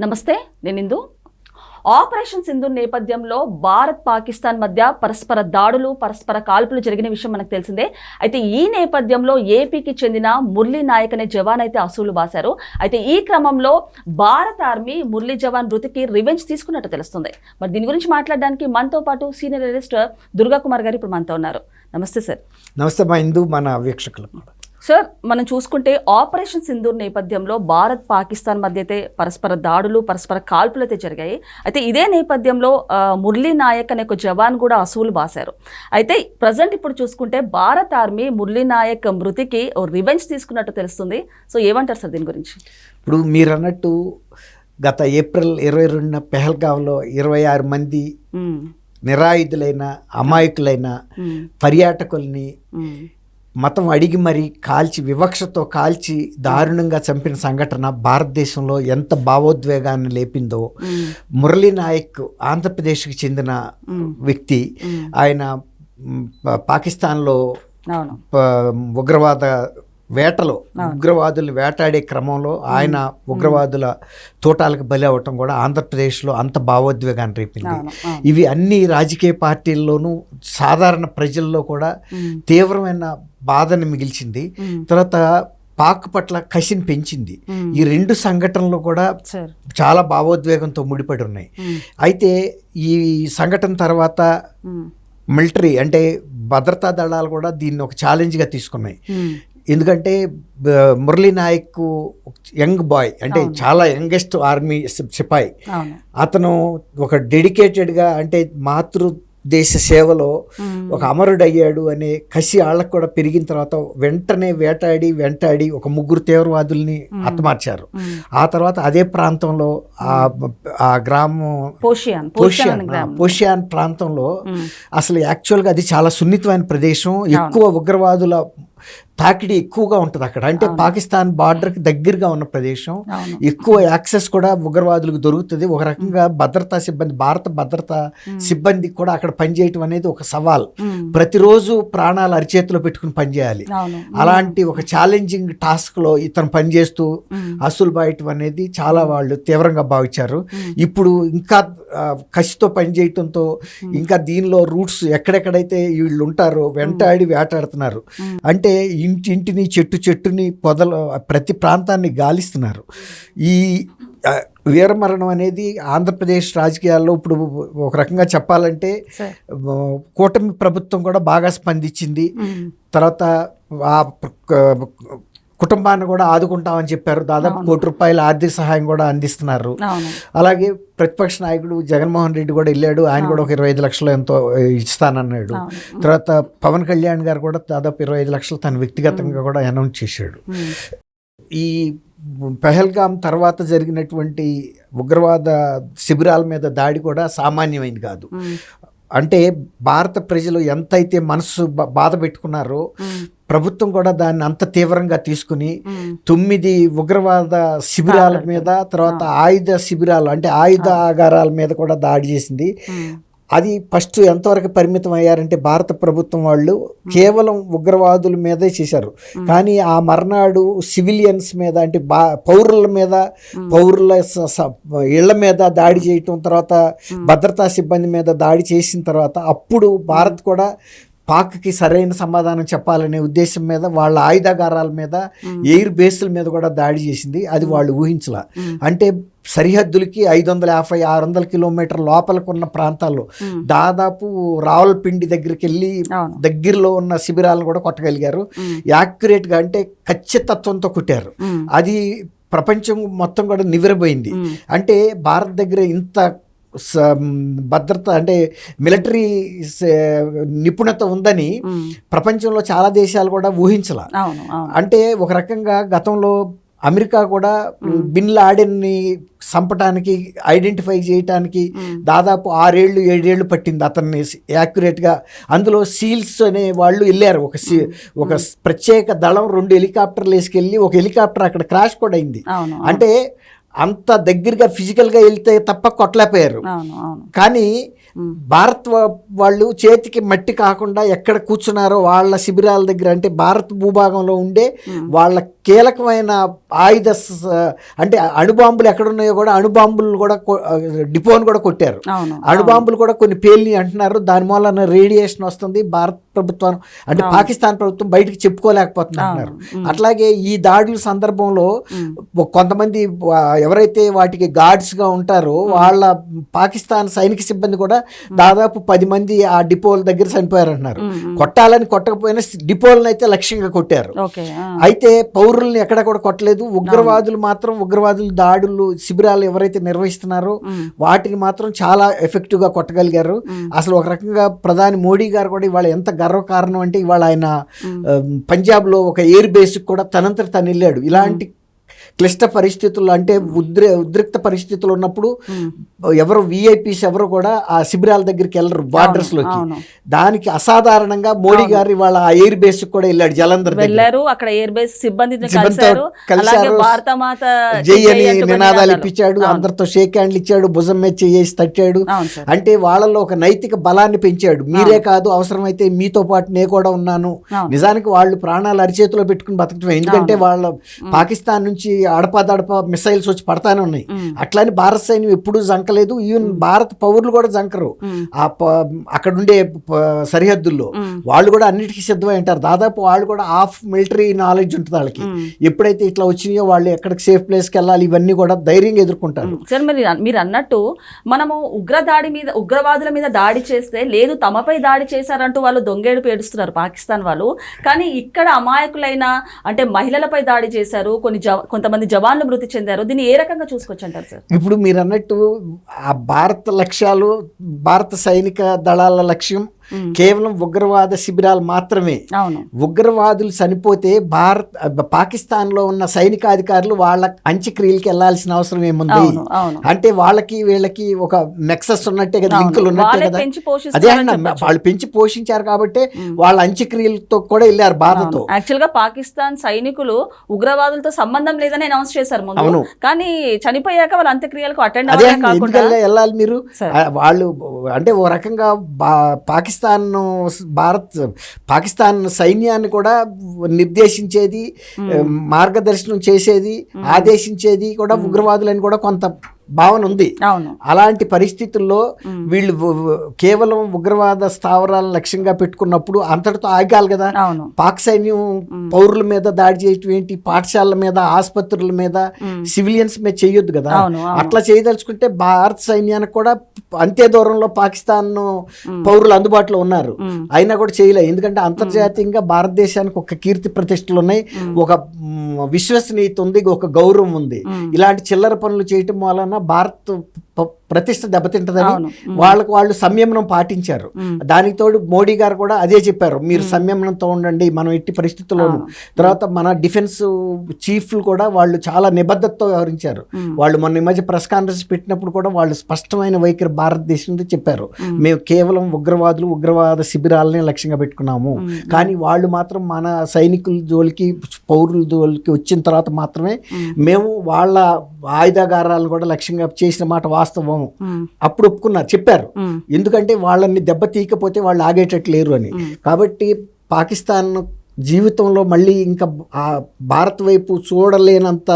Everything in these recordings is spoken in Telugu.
నమస్తే నేను ఇందు. ఆపరేషన్ సింధు నేపథ్యంలో భారత్ పాకిస్తాన్ మధ్య పరస్పర దాడులు పరస్పర కాల్పులు జరిగిన విషయం మనకు తెలిసిందే. అయితే ఈ నేపథ్యంలో ఏపీకి చెందిన మురళీ నాయక్ అనే జవాన్ అయితే అసూలు బాశారు. అయితే ఈ క్రమంలో భారత్ ఆర్మీ మురళీ జవాన్ మృతికి రివెంజ్ తీసుకున్నట్టు తెలుస్తుంది. మరి దీని గురించి మాట్లాడడానికి మనతో పాటు సీనియర్ రిజిస్టర్ దుర్గా కుమార్ గారు ఇప్పుడు మనతో ఉన్నారు. నమస్తే సార్. నమస్తే మా హిందూ మన వీక్షకులు సార్ మనం చూసుకుంటే ఆపరేషన్ సింధూర్ నేపథ్యంలో భారత్ పాకిస్తాన్ మధ్య అయితే పరస్పర దాడులు పరస్పర కాల్పులు అయితే జరిగాయి. అయితే ఇదే నేపథ్యంలో మురళీ నాయక్ అనే ఒక జవాన్ కూడా అసూలు బాశారు. అయితే ప్రజెంట్ ఇప్పుడు చూసుకుంటే భారత్ ఆర్మీ మురళీ నాయక్ మృతికి ఓ రివెంజ్ తీసుకున్నట్టు తెలుస్తుంది. సో ఏమంటారు సార్ దీని గురించి? ఇప్పుడు మీరు అన్నట్టు గత ఏప్రిల్ ఇరవై రెండున పెహల్గావ్లో ఇరవై ఆరు మంది నిరాయుధులైన అమాయకులైన పర్యాటకుల్ని మతం అడిగి మరీ కాల్చి వివక్షతో కాల్చి దారుణంగా చంపిన సంఘటన భారతదేశంలో ఎంత భావోద్వేగాన్ని లేపిందో. మురళీ నాయక్ ఆంధ్రప్రదేశ్కి చెందిన వ్యక్తి ఆయన పాకిస్తాన్లో ఉగ్రవాద వేటలో ఉగ్రవాదుల్ని వేటాడే క్రమంలో ఆయన ఉగ్రవాదుల తోటాలకు బలి అవ్వటం కూడా ఆంధ్రప్రదేశ్లో అంత భావోద్వేగాన్ని రేపింది. ఇవి అన్ని రాజకీయ పార్టీల్లోనూ సాధారణ ప్రజల్లో కూడా తీవ్రమైన బాధను మిగిల్చింది. తర్వాత పాక్ పట్ల కసిని పెంచింది. ఈ రెండు సంఘటనలు కూడా చాలా భావోద్వేగంతో ముడిపడి ఉన్నాయి అయితే ఈ సంఘటన తర్వాత మిలిటరీ అంటే భద్రతా దళాలు కూడా దీన్ని ఒక ఛాలెంజ్గా తీసుకున్నాయి. ఎందుకంటే మురళీ నాయక్ యంగ్ బాయ్ అంటే. చాలా యంగెస్ట్ ఆర్మీ సిపాయి. అతను ఒక డెడికేటెడ్గా అంటే మాతృ దేశ సేవలో ఒక అమరుడు అయ్యాడు అనే కసి వాళ్ళకు కూడా పెరిగిన తర్వాత వెంటనే వేటాడి వెంటాడి ఒక ముగ్గురు తీవ్రవాదుల్ని హతమార్చారు. ఆ తర్వాత అదే ప్రాంతంలో ఆ ఆ గ్రామం పోషియాన్ పోషియాన్ ప్రాంతంలో అసలు యాక్చువల్గా అది చాలా సున్నితమైన ప్రదేశం. ఎక్కువ ఉగ్రవాదుల తాకిడి ఎక్కువగా ఉంటుంది అక్కడ. అంటే పాకిస్తాన్ బార్డర్కి దగ్గరగా ఉన్న ప్రదేశం. ఎక్కువ యాక్సెస్ కూడా ఉగ్రవాదులకు దొరుకుతుంది. ఒక రకంగా భద్రతా సిబ్బంది భారత భద్రతా సిబ్బంది కూడా అక్కడ పనిచేయటం అనేది ఒక సవాల్. ప్రతిరోజు ప్రాణాలు అరిచేతిలో పెట్టుకుని పనిచేయాలి అలాంటి ఒక ఛాలెంజింగ్ టాస్క్లో ఇతను పనిచేస్తూ అసలు బాయటం అనేది చాలా వాళ్ళు తీవ్రంగా భావించారు. ఇప్పుడు ఇంకా కసితో పనిచేయటంతో ఇంకా దీనిలో రూట్స్ ఎక్కడెక్కడైతే వీళ్ళు ఉంటారో వెంటాడి వేటాడుతున్నారు. ఉమ్. అంటే ఇంటి ఇంటిని చెట్టు చెట్టుని పొదలు ప్రతి ప్రాంతాన్ని గాలిస్తున్నారు. ఈ వీరమరణం అనేది ఆంధ్రప్రదేశ్ రాజకీయాల్లో ఇప్పుడు ఒక రకంగా చెప్పాలంటే కూటమి ప్రభుత్వం కూడా బాగా స్పందించింది. తర్వాత ఆ కుటుంబాన్ని కూడా ఆదుకుంటామని చెప్పారు. దాదాపు కోటి రూపాయల ఆర్థిక సహాయం కూడా అందిస్తున్నారు. అలాగే ప్రతిపక్ష నాయకుడు జగన్మోహన్ రెడ్డి కూడా వెళ్ళాడు. ఆయన కూడా ఒక ఇరవై ఐదు లక్షలు ఎంతో ఇస్తానన్నాడు. తర్వాత పవన్ కళ్యాణ్ గారు కూడా దాదాపు ఇరవై ఐదు లక్షలు తన వ్యక్తిగతంగా కూడా అనౌన్స్ చేశాడు. ఈ పెహల్గాం తర్వాత జరిగినటువంటి ఉగ్రవాద శిబిరాల మీద దాడి కూడా సామాన్యమైంది కాదు. అంటే భారత ప్రజలు ఎంతైతే మనసు బా- బాధ పెట్టుకున్నారో ప్రభుత్వం కూడా దాన్ని అంత తీవ్రంగా తీసుకుని తొమ్మిది ఉగ్రవాద శిబిరాల మీద తర్వాత ఆయుధ శిబిరాలు అంటే ఆయుధ ఆగారాల మీద కూడా దాడి చేసింది. అది ఫస్ట్ ఎంతవరకు పరిమితం అయ్యారంటే భారత ప్రభుత్వం వాళ్ళు కేవలం ఉగ్రవాదుల మీదే చేశారు. కానీ ఆ మర్నాడు సివిలియన్స్ మీద అంటే బా పౌరుల మీద పౌరుల ఇళ్ళ మీద దాడి చేయటం తర్వాత భద్రతా సిబ్బంది మీద దాడి చేసిన తర్వాత అప్పుడు భారత్ కూడా పాక్కి సరైన సమాధానం చెప్పాలనే ఉద్దేశం మీద వాళ్ళ ఆయుధాగారాల మీద ఎయిర్ బేస్ల మీద కూడా దాడి చేసింది. అది వాళ్ళు ఊహించలా. అంటే సరిహద్దులకి ఐదు వందల యాభై ఆరు వందల కిలోమీటర్ లోపలికి ఉన్న ప్రాంతాల్లో. దాదాపు రావులపిండి దగ్గరికి వెళ్ళి దగ్గరలో ఉన్న శిబిరాలను కూడా కొట్టగలిగారు. యాక్యురేట్గా అంటే ఖచ్చితత్వంతో కొట్టారు. అది ప్రపంచం మొత్తం కూడా నివ్వెరబోయింది. ఉమ్, అంటే భారత్ దగ్గర ఇంత భద్రత అంటే మిలిటరీ నిపుణత ఉందని ప్రపంచంలో చాలా దేశాలు కూడా ఊహించాల. అంటే ఒక రకంగా గతంలో అమెరికా కూడా బిన్ లాడెన్ని చంపటానికి ఐడెంటిఫై చేయటానికి దాదాపు ఆరేళ్ళు ఏడేళ్ళు పట్టింది అతన్ని యాక్యురేట్గా. అందులో సీల్స్ అనే వాళ్ళు వెళ్ళారు. ఒక సీ ఒక ప్రత్యేక దళం రెండు హెలికాప్టర్లు వేసుకెళ్ళి ఒక హెలికాప్టర్ అక్కడ క్రాష్ కూడా అయింది. అంటే అంత దగ్గరగా ఫిజికల్గా వెళ్తే తప్ప కొట్టలేకపోయారు. కానీ భారత్ వాళ్ళు చేతికి మట్టి కాకుండా ఎక్కడ కూర్చున్నారో వాళ్ళ శిబిరాల దగ్గర అంటే భారత్ భూభాగంలో ఉండే వాళ్ళ కీలకమైన ఆయుధ అంటే అణుబాంబులు ఎక్కడున్నాయో కూడా అణుబాంబులు కూడా డిపోను కూడా కొట్టారు. అణుబాంబులు కూడా కొన్ని పేలిని అంటున్నారు. దాని మూలన రేడియేషన్ వస్తుంది. భారత ప్రభుత్వం అంటే పాకిస్తాన్ ప్రభుత్వం బయటికి చెప్పుకోలేకపోతుంది అంటున్నారు. అట్లాగే ఈ దాడుల సందర్భంలో కొంతమంది ఎవరైతే వాటికి guards గా ఉంటారో వాళ్ళ పాకిస్తాన్ సైనిక సిబ్బంది కూడా దాదాపు పది మంది ఆ డిపోల దగ్గర చనిపోయారంటున్నారు. కొట్టాలని కొట్టకపోయినా డిపోలను అయితే లక్ష్యంగా కొట్టారు. ఓకే ఆ. పౌరుల్ని ఎక్కడ కూడా కొట్టలేదు. ఉగ్రవాదులు మాత్రం ఉగ్రవాదులు దాడులు శిబిరాలు ఎవరైతే నిర్వహిస్తున్నారో వాటిని మాత్రం చాలా ఎఫెక్టివ్గా కొట్టగలిగారు అసలు ఒక రకంగా ప్రధాని మోడీ గారు కూడా ఇవాళ ఎంత గర్వకారణం అంటే ఇవాళ ఆయన పంజాబ్లో ఒక ఎయిర్ బేస్ కూడా తనంతట తను వెళ్ళాడు ఇలాంటి క్లిష్ట పరిస్థితుల్లో అంటే ఉద్రి ఉద్రిక్త పరిస్థితులు ఉన్నప్పుడు ఎవరు విఐపీస్ ఎవరు కూడా ఆ శిబిరాల దగ్గరికి వెళ్ళరు బార్డర్స్లోకి అవును. దానికి అసాధారణంగా మోడీ గారు ఇవాళ ఆ ఎయిర్ బేస్ కూడా వెళ్ళాడు జలంధర్ వెళ్ళారు అక్కడ ఎయిర్ బేస్ సిబ్బందితో కలిశారు జై అని నినాదాలు. ఇప్పించాడు. అందరితో షేక్ హ్యాండ్లు ఇచ్చాడు భుజం మీద చేసి తట్టాడు. అంటే వాళ్ళలో ఒక నైతిక బలాన్ని పెంచాడు. మీరే కాదు అవసరమైతే మీతో పాటు నేను కూడా ఉన్నాను. నిజానికి వాళ్ళు ప్రాణాలు అరిచేతిలో పెట్టుకుని బతకటమే. ఎందుకంటే వాళ్ళ పాకిస్తాన్ నుంచి అడపాదడప మిసైల్స్ వచ్చి పడతానే ఉన్నాయి. అట్లాని భారత సైన్యం ఎప్పుడూ జంకలేదు. ఈవెన్ భారత పౌరులు కూడా జంకరు. ఆ ప- అక్కడ ఉండే ప- సరిహద్దుల్లో. వాళ్ళు కూడా అన్నిటికీ సిద్ధమై ఉంటారు. దాదాపు వాళ్ళు కూడా హాఫ్ మిలిటరీ నాలెడ్జ్ ఉంటుంది వాళ్ళకి. ఎప్పుడైతే ఇట్లా వచ్చినాయో వాళ్ళు ఎక్కడికి సేఫ్ ప్లేస్కి వెళ్ళాలి ఇవన్నీ కూడా ధైర్యంగా ఎదుర్కొంటారు. సార్ మరి మీరు అన్నట్టు మనము ఉగ్రదాడి మీద ఉగ్రవాదుల మీద దాడి చేస్తే లేదు తమపై దాడి చేశారంటూ వాళ్ళు దొంగేడు పేడుస్తున్నారు పాకిస్తాన్ వాళ్ళు. కానీ ఇక్కడ అమాయకులైన అంటే మహిళలపై దాడి చేశారు. కొన్ని జవ మంది జవాన్లు మృతి చెందారు. దీన్ని ఏ రకంగా చూసుకోవచ్చు అంటారు సార్? ఇప్పుడు మీరు అన్నట్టు ఆ భారత లక్ష్యాలు భారత సైనిక దళాల లక్ష్యం కేవలం ఉగ్రవాద శిబిరాలు మాత్రమే. ఉగ్రవాదులు చనిపోతే భారత్ పాకిస్తాన్లో ఉన్న సైనికాధికారులు వాళ్ళ అంత్యక్రియలకి వెళ్ళాల్సిన అవసరం ఏముంది? అంటే వాళ్ళకి వీళ్ళకి ఒక నెక్సస్ ఉన్నట్టే కదా లింకులు ఉన్నట్టే వాళ్ళే కదా? పెంచి అదే వాళ్ళు పెంచి పోషించారు కాబట్టి వాళ్ళ అంత్యక్రియలతో కూడా వెళ్ళారు బాధతో యాక్చువల్గా పాకిస్తాన్ సైనికులు ఉగ్రవాదులతో సంబంధం లేదని అనౌన్స్ చేశారు ముందు. అవును. కానీ చనిపోయాక వాళ్ళ అంత్యక్రియలకు అటెండ్ వెళ్ళాలి మీరు? వాళ్ళు అంటే ఓ రకంగా బా- పాకిస్తాన్ భారత్ పాకిస్తాన్ సైన్యాన్ని కూడా నిర్దేశించేది మార్గదర్శనం చేసేది ఆదేశించేది కూడా ఉగ్రవాదులని కూడా కొంత భావన ఉంది. అలాంటి పరిస్థితుల్లో వీళ్ళు కేవలం ఉగ్రవాద స్థావరాలను లక్ష్యంగా పెట్టుకున్నప్పుడు అంతటితో ఆగాలి కదా. పాక్ సైన్యం పౌరుల మీద దాడి చేయటం ఏంటి? పాఠశాలల మీద ఆసుపత్రుల మీద సివిలియన్స్ మీద చేయొద్దు కదా. అట్లా చేయదలుచుకుంటే భారత సైన్యానికి కూడా అంతే దూరంలో పాకిస్తాన్ పౌరులు అందుబాటులో ఉన్నారు. అయినా కూడా చేయలే. ఎందుకంటే అంతర్జాతీయంగా భారతదేశానికి ఒక కీర్తి ప్రతిష్టలు ఉన్నాయి. ఒక విశ్వసనీయత ఉంది. ఒక గౌరవం ఉంది. ఇలాంటి చిల్లర పనులు చేయటం వలన భారత్ ప- ప్రతిష్ట దెబ్బతింటదని. వాళ్ళకు వాళ్ళు సంయమనం పాటించారు. దానికి తోడు మోడీ గారు కూడా అదే చెప్పారు. మీరు సంయమనంతో ఉండండి మనం ఎట్టి పరిస్థితుల్లోనూ. తర్వాత మన డిఫెన్స్ చీఫ్లు కూడా వాళ్ళు చాలా నిబద్ధతతో వ్యవహరించారు. వాళ్ళు మొన్న ఈ మధ్య ప్రెస్ కాన్ఫరెన్స్ పెట్టినప్పుడు కూడా వాళ్ళు స్పష్టమైన వైఖరి భారతదేశంతో చెప్పారు. మేము. కేవలం ఉగ్రవాదులు ఉగ్రవాద శిబిరాలనే లక్ష్యంగా పెట్టుకున్నాము. కానీ వాళ్ళు మాత్రం మన సైనికుల జోలికి పౌరుల జోలికి వచ్చిన తర్వాత మాత్రమే మేము. వాళ్ళ ఆయుధాగారాలను కూడా లక్ష్యంగా చేసిన మాట వాస్తవం. అప్పుడు ఒప్పుకున్నారు చెప్పారు. ఎందుకంటే వాళ్ళని దెబ్బతీయకపోతే వాళ్ళు ఆగేటట్లు లేరు అని. కాబట్టి పాకిస్తాన్ జీవితంలో మళ్ళీ ఇంకా ఆ భారత్ వైపు చూడలేనంత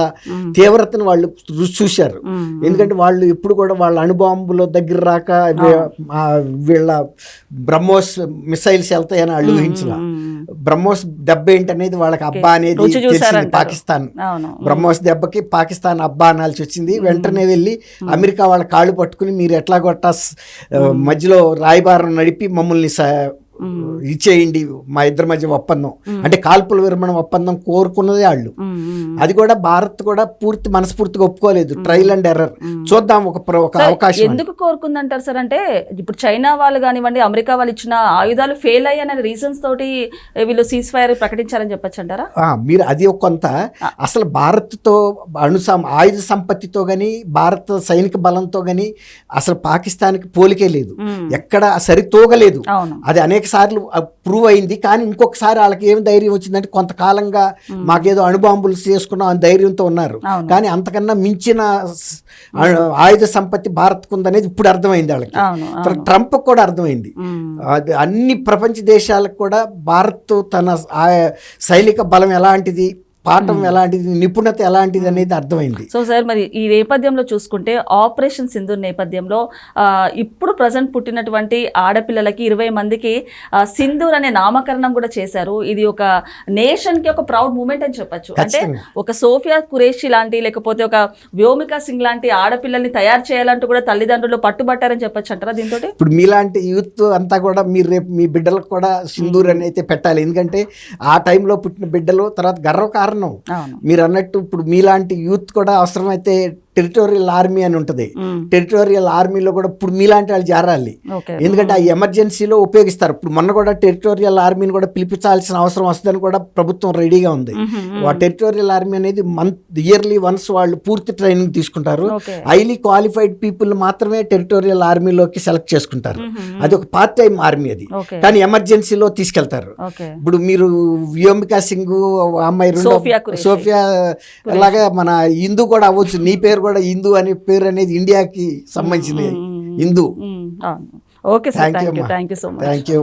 తీవ్రతను వాళ్ళు రుచి చూశారు. ఎందుకంటే వాళ్ళు ఎప్పుడు కూడా వాళ్ళ అణుబాంబుల దగ్గర రాక వీళ్ళ బ్రహ్మోస్ మిసైల్స్ వెళ్తాయని వాళ్ళు ఊహించలా బ్రహ్మోస్ దెబ్బ ఏంటనేది వాళ్ళకి అబ్బా అనేది తెలిసింది. పాకిస్తాన్. బ్రహ్మోస్ దెబ్బకి పాకిస్తాన్ అబ్బా అనాల్సి వచ్చింది. వెంటనే వెళ్ళి అమెరికా వాళ్ళ కాళ్ళు పట్టుకుని మీరు ఎట్లా కొట్టా మధ్యలో రాయబారం నడిపి మమ్మల్ని ఇచ్చేయండి మా ఇద్దరి మధ్య ఒప్పందం. అంటే కాల్పుల విరమణ ఒప్పందం కోరుకున్నదే వాళ్ళు. అది కూడా భారత్ కూడా పూర్తి మనస్ఫూర్తిగా ఒప్పుకోలేదు. ట్రయల్ అండ్ ఎర్రర్ చూద్దాం ఒక ఒక అవకాశం. ఎందుకు కోరుకుందంటారు సార్? అంటే ఇప్పుడు చైనా వాళ్ళు కానివ్వండి అమెరికా వాళ్ళు ఇచ్చిన ఆయుధాలు ఫెయిల్ అయ్యాయనే రీజన్స్ తోటి వీళ్ళు సీజ్ ఫైర్ ప్రకటించారని చెప్పొచ్చు అంటారా? మీరు అది ఒక కొంత. అసలు భారత్తో అణు సం- ఆయుధ సంపత్తితో కానీ భారత సైనిక బలంతో కానీ అసలు పాకిస్తాన్కి పోలికే లేదు. ఎక్కడ సరితూగలేదు. అది అనేక సార్లు ప్రూవ్ అయింది. కానీ ఇంకొకసారి వాళ్ళకి ఏం ధైర్యం వచ్చిందంటే కొంతకాలంగా మాకేదో అణుబాంబులు చేసుకున్నాం అని ధైర్యంతో ఉన్నారు. కానీ అంతకన్నా మించిన ఆయుధ సంపత్తి భారత్కు ఉందనేది ఇప్పుడు అర్థమైంది వాళ్ళకి. ట్రంప్ కూడా అర్థమైంది. అది అన్ని ప్రపంచ దేశాలకు కూడా భారత్ తన ఆ- సైనిక బలం ఎలాంటిది? పాఠం ఎలాంటిది నిపుణత ఎలాంటిది అనేది అర్థమైంది. సో సార్ మరి ఈ నేపథ్యంలో చూసుకుంటే ఆపరేషన్ సింధు నేపథ్యంలో ఇప్పుడు ప్రజెంట్ పుట్టినటువంటి ఆడపిల్లలకి ఇరవై మందికి సింధూర్ అనే నామకరణం కూడా చేశారు. ఇది ఒక నేషన్కి ఒక ప్రౌడ్ మూమెంట్ అని చెప్పొచ్చు. అంటే. ఒక సోఫియా కురేషి లాంటి లేకపోతే ఒక వ్యోమికా సింగ్ లాంటి ఆడపిల్లల్ని తయారు చేయాలంటూ కూడా తల్లిదండ్రులు పట్టుబట్టారని చెప్పొచ్చు అంటారా దీంతో ఇప్పుడు మీలాంటి యూత్ అంతా కూడా మీరు రేపు మీ బిడ్డలకు కూడా సింధూర్ అని అయితే పెట్టాలి. ఎందుకంటే ఆ టైంలో పుట్టిన బిడ్డలు తర్వాత గర్వకారణం అవును. మీరు అన్నట్టు ఇప్పుడు మీలాంటి యూత్ కూడా అవసరమైతే టెరిటోరియల్ ఆర్మీ అని ఉంటుంది. టెరిటోరియల్ ఆర్మీలో కూడా ఇప్పుడు మీలాంటి వాళ్ళు చేరాలి ఎందుకంటే ఆ ఎమర్జెన్సీలో ఉపయోగిస్తారు. ఇప్పుడు మొన్న కూడా టెరిటోరియల్ ఆర్మీని కూడా పిలిపించాల్సిన అవసరం వస్తుందని కూడా ప్రభుత్వం రెడీగా ఉంది. ఆ టెరిటోరియల్ ఆర్మీ అనేది మంత్ ఇయర్లీ వన్స్ వాళ్ళు పూర్తి ట్రైనింగ్ తీసుకుంటారు. హైలీ క్వాలిఫైడ్ పీపుల్ మాత్రమే టెరిటోరియల్ ఆర్మీలోకి సెలెక్ట్ చేసుకుంటారు. అది ఒక పార్ట్ టైం ఆర్మీ అది. కానీ ఎమర్జెన్సీలో తీసుకెళ్తారు. ఇప్పుడు మీరు వ్యోమికా సింగ్ అమ్మాయి సోఫియా అలాగా మన హిందూ కూడా అవ్వచ్చు. నీ పేరు కూడా హిందూ అనే పేరు అనేది ఇండియాకి సంబంధించింది. Hindu. Okay sir thank you thank you so much thank you